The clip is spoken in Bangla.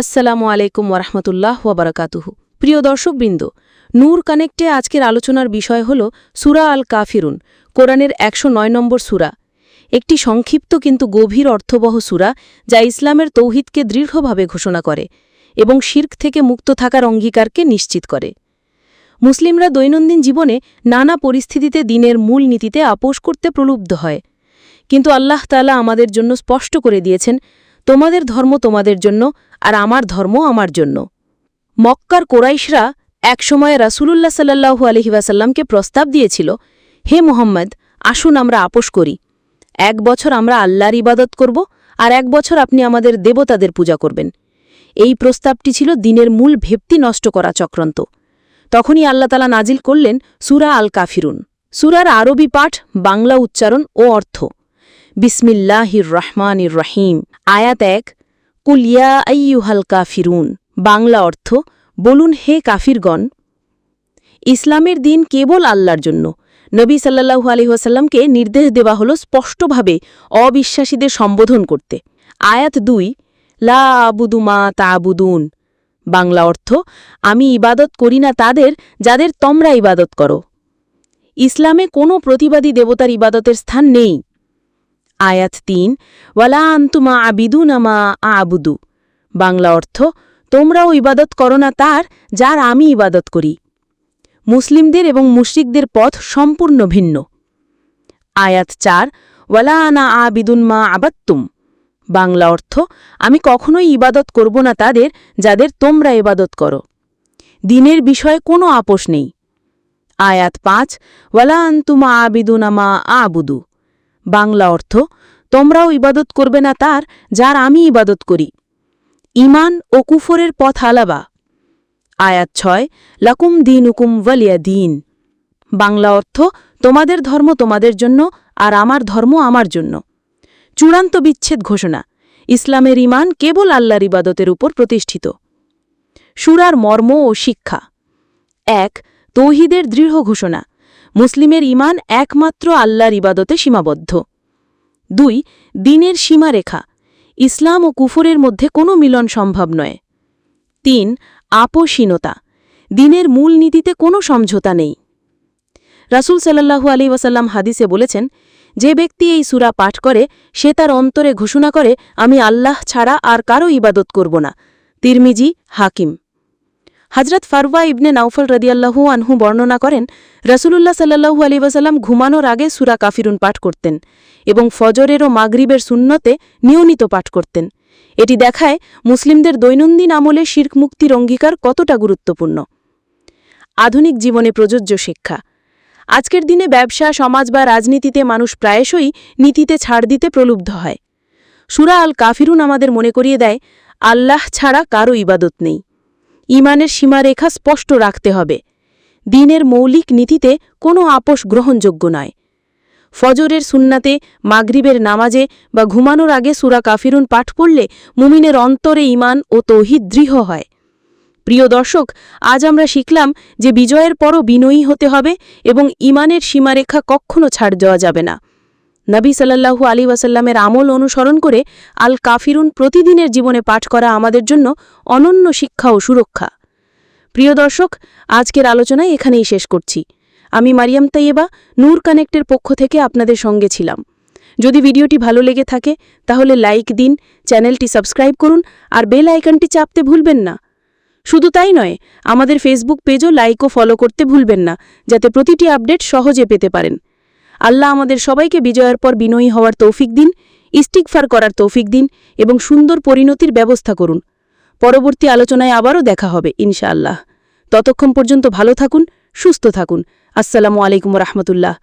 আসসালামু আলাইকুম ওরহমতুল্লাহ ওবরাকাতুহু প্রিয় দর্শকবৃন্দ, নূর কানেক্টে আজকের আলোচনার বিষয় হল সুরা আল কাফিরুন কোরআনের একশো নয় নম্বর সুরা। একটি সংক্ষিপ্ত কিন্তু গভীর অর্থবহ সুরা যা ইসলামের তৌহিদকে দৃঢ়ভাবে ঘোষণা করে এবং শির্ক থেকে মুক্ত থাকার অঙ্গীকারকে নিশ্চিত করে। মুসলিমরা দৈনন্দিন জীবনে নানা পরিস্থিতিতে দিনের মূল নীতিতে আপোষ করতে প্রলুব্ধ হয়। কিন্তু আল্লাহ তালা আমাদের জন্য স্পষ্ট করে দিয়েছেন, তোমাদের ধর্ম তোমাদের জন্য আর আমার ধর্ম আমার জন্য। মক্কার কোরাইশরা একসময় রাসূলুল্লাহ সাল্লাহু আলহিবাসাল্লামকে প্রস্তাব দিয়েছিল, হে মোহাম্মদ, আসুন আমরা আপোষ করি। এক বছর আমরা আল্লাহর ইবাদত করব আর এক বছর আপনি আমাদের দেবতাদের পূজা করবেন। এই প্রস্তাবটি ছিল দিনের মূল ভেপ্তি নষ্ট করা চক্রান্ত। তখনই আল্লাহতালা নাজিল করলেন সুরা আল কাফিরুন সুরার আরবি পাঠ, বাংলা উচ্চারণ ও অর্থ। বিসমিল্লাহির রহমানির রহিম। আয়াত এক কুলিয়া আইয়ুহাল কাফিরুন। বাংলা অর্থ, বলুন হে কাফিরগণ। ইসলামের দিন কেবল আল্লাহর জন্য। নবী সাল্লাহু আলহিহাসাল্লামকে নির্দেশ দেওয়া হল স্পষ্টভাবে অবিশ্বাসীদের সম্বোধন করতে। আয়াত দুই, লা আবুদুমা তাবুদুন। বাংলা অর্থ, আমি ইবাদত করি না তাদের যাদের তোমরা ইবাদত করো। ইসলামে কোনো প্রতিবাদী দেবতার ইবাদতের স্থান নেই। আয়াত তিন, ওয়ালা আন্তুমা আবিদুন আমা আবুদু। বাংলা অর্থ, তোমরাও ইবাদত করো না তার যার আমি ইবাদত করি। মুসলিমদের এবং মুশরিকদের পথ সম্পূর্ণ ভিন্ন। আয়াত চার, ওয়ালা আনা আবিদুন মা আবাত্তুম বাংলা অর্থ, আমি কখনোই ইবাদত করব না তাদের যাদের তোমরা ইবাদত করো। দিনের বিষয়ে কোনো আপোষ নেই। আয়াত পাঁচ, ওয়ালা আন্তুমা আবিদুন আমা আবুদু। বাংলা অর্থ, তোমরাও ইবাদত করবে না তার, যার আমি ইবাদত করি। ইমান ও কুফরের পথ আলাবা। আয়াত ছয়, লাকুম দিন উকুম ওয়ালিয়া দিন। বাংলা অর্থ, তোমাদের ধর্ম তোমাদের জন্য আর আমার ধর্ম আমার জন্য। চূড়ান্ত বিচ্ছেদ ঘোষণা, ইসলামের ইমান কেবল আল্লাহর ইবাদতের উপর প্রতিষ্ঠিত। সুরার মর্ম ও শিক্ষা। এক, তৌহিদের দৃঢ় ঘোষণা মুসলিমের ইমান একমাত্র আল্লাহর ইবাদতে সীমাবদ্ধ। দুই, দিনের সীমারেখা। ইসলাম ও কুফরের মধ্যে কোনো মিলন সম্ভব নয়। তিন আপোষীনতা দিনের মূল নীতিতে কোনো সমঝোতা নেই। রাসুল সাল্লাহু আলী ওয়াসাল্লাম হাদিসে বলেছেন, যে ব্যক্তি এই সুরা পাঠ করে, সে তার অন্তরে ঘোষণা করে, আমি আল্লাহ ছাড়া আর কারও ইবাদত করব না। তিরমিজি, হাকিম। হজরত ফারওয়া ইবনে নাউফল রদিয়াল্লাহু আনহু বর্ণনা করেন, রসুলুল্লাহ সাল্লাহু আলী ওয়াসাল্লাম ঘুমানোর আগে সুরা কাফিরুন পাঠ করতেন এবং ফজরের ও মাগরিবের শূন্যতে নিয়মিত পাঠ করতেন। এটি দেখায় মুসলিমদের দৈনন্দিন আমলে শির্ক মুক্তির অঙ্গীকার কতটা গুরুত্বপূর্ণ। আধুনিক জীবনে প্রযোজ্য শিক্ষা। আজকের দিনে ব্যবসা, সমাজ বা রাজনীতিতে মানুষ প্রায়শই নীতিতে ছাড় দিতে প্রলুব্ধ হয়। সুরা আল কাফিরুন আমাদের মনে করিয়ে দেয়, আল্লাহ ছাড়া কারও ইবাদত নেই। ইমানের সীমারেখা স্পষ্ট রাখতে হবে। দিনের মৌলিক নীতিতে কোনো আপোষ গ্রহণযোগ্য নয়। ফজরের সুন্নাতে মাগরিবের নামাজে বা ঘুমানোর আগে সুরা কাফিরুন পাঠ পড়লে মুমিনের অন্তরে ইমান ও তৌহিদ দৃঢ় হয়। প্রিয় দর্শক, আজ আমরা শিখলাম যে বিজয়ের পরও বিনয়ী হতে হবে এবং ইমানের সীমারেখা কখনও ছাড় দেওয়া যাবে না। নবী সাল্লাহু আলী ওয়াসাল্লামের আমল অনুসরণ করে আল কাফিরুন প্রতিদিনের জীবনে পাঠ করা আমাদের জন্য অনন্য শিক্ষা ও সুরক্ষা। প্রিয় দর্শক, আজকের আলোচনায় এখানেই শেষ করছি। আমি মারিয়াম তাইয়েবা নূর কানেক্টের পক্ষ থেকে আপনাদের সঙ্গে ছিলাম। যদি ভিডিওটি ভালো লেগে থাকে, তাহলে লাইক দিন, চ্যানেলটি সাবস্ক্রাইব করুন, আর বেল আইকনটি চাপতে ভুলবেন না। শুধু তাই নয়, আমাদের ফেসবুক পেজও লাইক ও ফলো করতে ভুলবেন না, যাতে প্রতিটি আপডেট সহজে পেতে পারেন। আল্লাহ আমাদের সবাইকে বিজয়ের পর বিনয়ী হওয়ার তৌফিক দিন ইস্টিকফার করার তৌফিক দিন এবং সুন্দর পরিণতির ব্যবস্থা করুন। পরবর্তী আলোচনায় আবারও দেখা হবে, ইনশাআল্লাহ। ততক্ষণ পর্যন্ত ভালো থাকুন, সুস্থ থাকুন। আসসালামু আলাইকুম রহমতুল্লাহ।